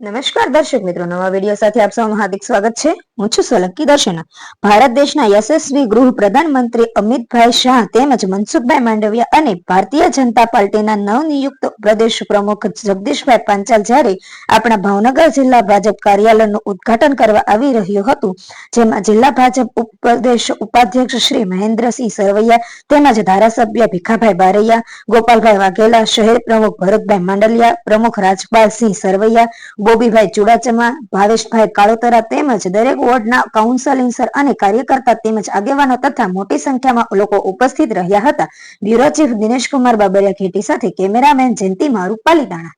નમસ્કાર દર્શક મિત્રો, નવા વીડિયો સાથે આપ સૌનું હાર્દિક સ્વાગત છે. હું છું સોલંકી દર્શના. ભારત દેશના યશસ્વી ગૃહ પ્રધાનમંત્રી અમિતભાઈ શાહ તેમજ મનસુખભાઈ માંડવિયા અને ભારતીય જનતા પાર્ટીના નવનિયુક્ત પ્રદેશ પ્રમુખ જગદીશભાઈ પાંચાલ જ્યારે આપણા ભાવનગર જિલ્લા ભાજપ કાર્યાલયનું ઉદઘાટન કરવા આવી રહ્યું હતું, જેમાં જિલ્લા ભાજપ ઉપપ્રદેશ ઉપાધ્યક્ષ શ્રી મહેન્દ્રસિંહ સરવૈયા તેમજ ધારાસભ્ય ભીખાભાઈ બારૈયા, ગોપાલભાઈ વાઘેલા, શહેર પ્રમુખ ભરતભાઈ માંડલિયા, પ્રમુખ રાજપાલસિંહ સરવૈયા બોબીભાઈ ચુડાચમા ભાવેશભાઈ કાળોતરા તેમજ દરેક વોર્ડના કાઉન્સેલિંસર અને કાર્યકર્તા તેમજ આગેવાનો તથા મોટી સંખ્યામાં લોકો ઉપસ્થિત રહ્યા હતા. બ્યુરો ચીફ દિનેશકુમાર બાબરિયા ખેટી સાથે કેમેરામેન જયંતિ મારુ, પાલીતાણા.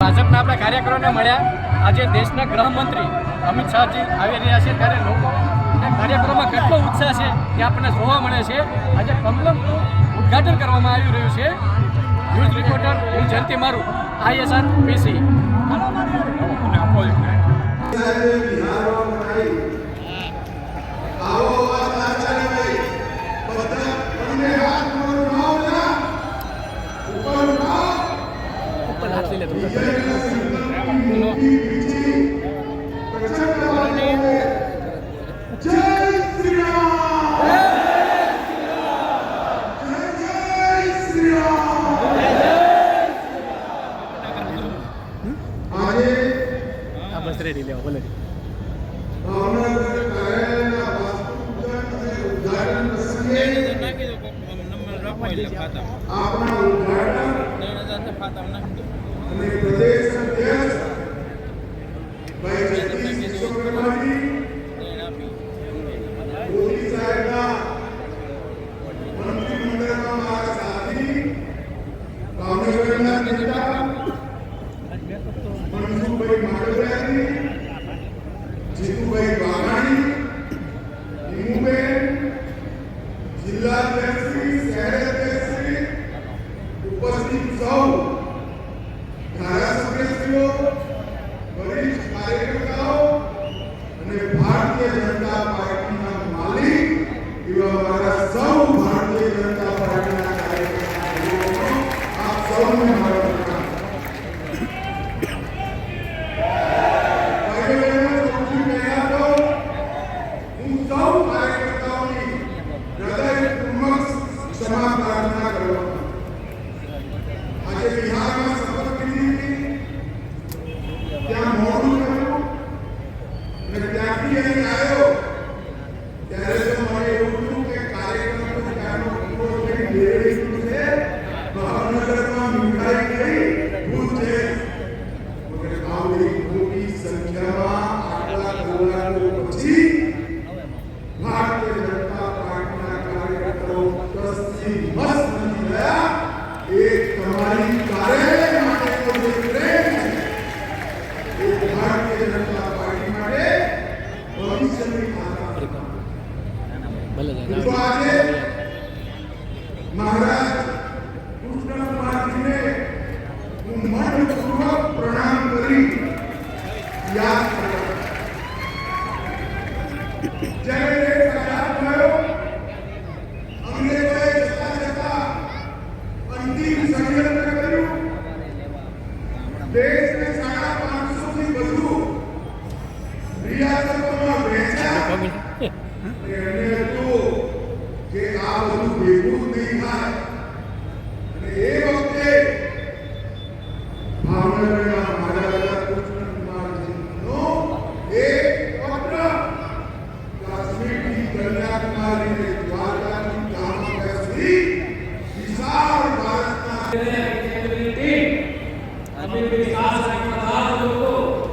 ભાજપના આપણા કાર્યકરોને મળ્યા. આજે દેશના ગૃહમંત્રી અમિત શાહજી આવી રહ્યા છે. ત્યારે લોકો કાર્યક્રમમાં કેટલો ઉત્સાહ છે તે આપણને જોવા મળે છે. આજે કમલમ ઉદઘાટન કરવામાં આવી રહ્યું છે. ન્યૂઝ રિપોર્ટર હું જયંતિ મારું આઈએસઆર પીસી Now, boy, અને પ્રદેશ અધ્યક્ષ ભાઈ જગદીશ વિશ્વકર્માજી મોદી સાહેબના મંત્રીમંડળમાં મારા સાથી ભાવનગરના નેતા, મનસુખભાઈ માંડવિયાજી, જીતુભાઈ વાઘાણી નીમુબેન જિલ્લા અધ્યક્ષશ્રી શહેર અધ્યક્ષશ્રી ઉપસ્થિત સૌ ધારાસભ્યશ્રીઓ, વરિષ્ઠ કાર્યકર્તાઓ અને ભારતીય જનતા પાર્ટીના માલિક એવા મારા સૌ ભારતીય જનતા પાર્ટીના કાર્યકર્તાઓ, આપ સૌને મારો ક્ષમા પ્રાર્થના કરવા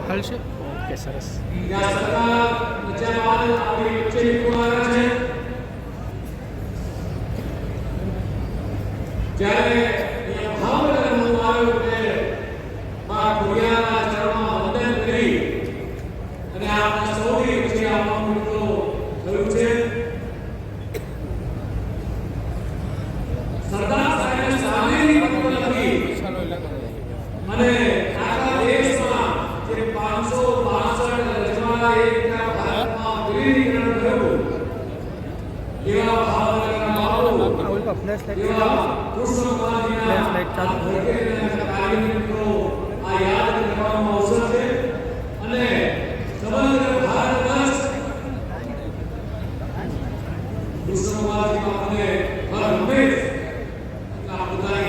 હાલશે? ઓકે સરસ. જ્યારે અહીંયા ભાવનગરનું આવ્યું ત્યારે મા ખોડિયારના ચરણોમાં વંદન કરી અને આપણા સૌની વચ્ચે આવવાનું તો થયું છે સરદાર સાહેબની સામેની પત્ર લખી અને આખા દેશમાં જે પાંચસો બાસઠ રજવા એકના ભારતમાં વિલીનીકરણ થયું એવા ભાવનગરના બાળકો ફ્લેશ એવા કૃષ્ણકુમારજીના વગેરેના કાર્ય મિત્રો આ યાદ કરવાનો અવસર છે અને સમગ્ર ભારત વર્ષ વિશ્વમાંથી આપણે હર હંમેશ આ પોતાની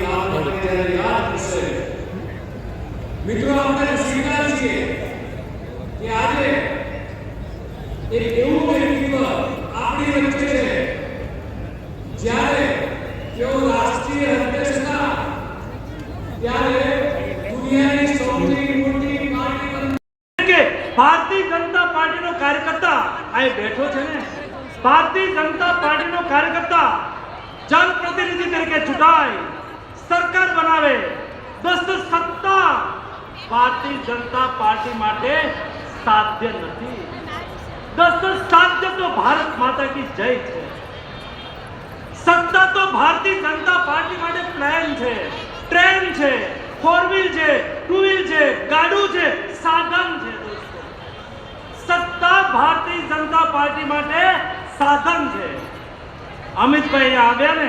ભાવનાને જ્યારે યાદ કરશે મિત્રો આપણે સ્વીકાર છીએ કે આજે એક એવું વ્યક્તિત્વ આપણી વચ્ચે છે જ્યારે તેઓ રાષ્ટ્રીય અધ્યક્ષ હતા ત્યારે દુનિયાની સૌથી મોટી પાર્ટી બની કે ભારતીય જનતા પાર્ટીનો કાર્યકર્તા, આ બેઠો છે ને? ભારતીય જનતા પાર્ટીનો કાર્યકર્તા, જનપ્રતિનિધિ તરીકે ચૂંટાય, સરકાર બનાવે દોસ્તો સત્તા ભારતીય જનતા પાર્ટી માટે સાધ્ય નથી. દોસ્તો સાધ્ય તો ભારત માતા કી જય છે. સત્તા તો ભારતીય જનતા પાર્ટી માટે પ્લાન છે. ટ્રેન છે ફોર વ્હીલ છે, ટુ વ્હીલ છે, ગાડું છે, સાધન છે. સત્તા ભારતીય જનતા પાર્ટી માટે સાધન છે. અમિતભાઈ આવ્યા ને,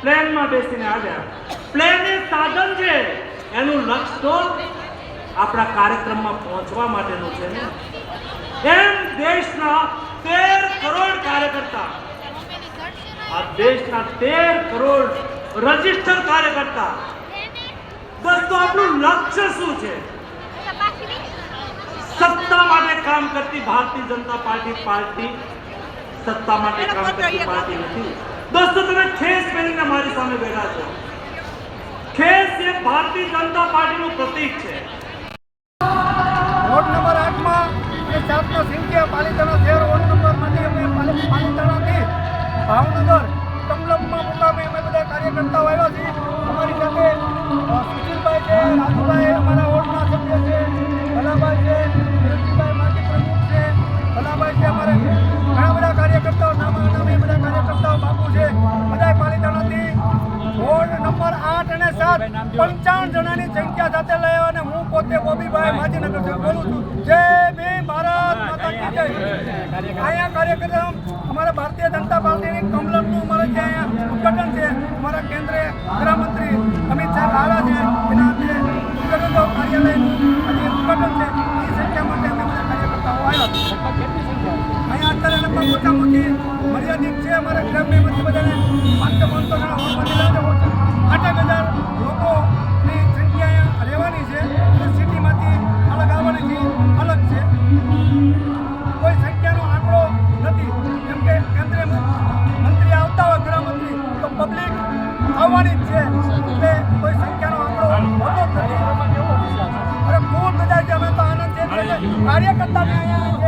પ્લેનમાં બેસીને આવ્યા. પ્લેન એ સાધન છે. એનું લક્ષ્ય તો આપણા કાર્યક્રમમાં પહોંચવા માટેનું છે ને. એમ દેશના તેર કરોડ કાર્યકર્તા, આ દેશના તેર કરોડ રજિસ્ટર કાર્યકર્તા દોસ્તો આપણું લક્ષ્ય શું છે? સત્તા માટે કામ કરતી ભારતીય જનતા પાર્ટી પાર્ટી સત્તા માટે કામ કરતી પાર્ટી નથી. દોસ્તો તમે ખેસ પહેરીને મારી સામે બેઠા છો. ખેસ એ ભારતીય જનતા પાર્ટીનું પ્રતીક છે. વોર્ડ નંબર આઠમાં એ સાતનો સિંધિયા પાલિતાણા શહેર વોર્ડ નંબરમાંથી અમે પાલી- પાલિતાણાથી ભાવનગર કમલમમાં મુકામે અમે બધા કાર્યકર્તાઓ આવ્યા છીએ. અમારી સાથે સુશીલભાઈ છે રાજુભાઈ અમારા વોર્ડના સભ્ય છે ભલાભાઈ છે પંચાવન જણાની સંખ્યા સાથે લઈ અને હું પોતે બોબીભાઈ માજીનગરથી બોલું છું. જય ભીમ ભારત માતા કી જય. અહીંયા કાર્યક્રમ અમારા ભારતીય જનતા પાર્ટીની કમલમનું અમારે જે અહીંયા ઉદઘાટન છે અમારા કેન્દ્રીય ગૃહમંત્રી અમિત શાહ આવ્યા છે એના આજે ઉદઘાટન કાર્યાલયનું આજે ઉદ્ઘાટન છે. એ સંખ્યા માટે અમે બધા કાર્યકર્તાઓ આવ્યા અહીંયા અત્યારે લગભગ મોટા મોટી મર્યાદિત છે અમારા ગ્રામ્યમાંથી બધાને પાંચસો પાંચસો જણા હોલમાંથી લાવે છે કે